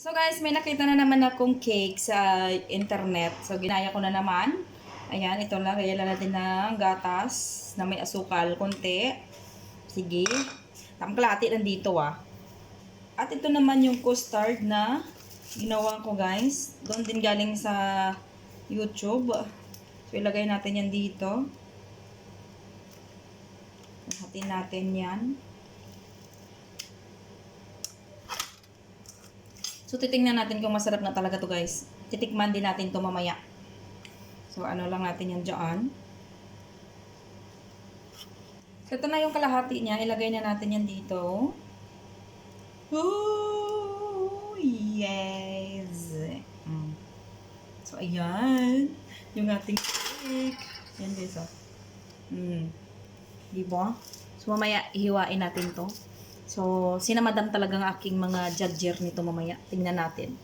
So guys, may nakita na naman akong cake sa internet. So ginaya ko na naman. Ayan, ito lang. Kaya lang natin ng gatas na may asukal konti. Sige. Tangklati nandito ah. At ito naman yung custard na ginawa ko guys. Doon din galing sa YouTube. So ilagay natin yan dito. Hatiin natin yan. So, titingnan natin kung masarap na talaga to guys. Titikman din natin to mamaya. So, ano lang natin yan dyan. So, ito na yung kalahati niya. Ilagay na natin yan dito. Oh, yes! Mm. So, ayan. Yung ating cake. Yan guys, oh. Mm. Diba? So, mamaya, ihiwain natin to. So, sinamadam talagang aking mga judger nito mamaya. Tingnan natin.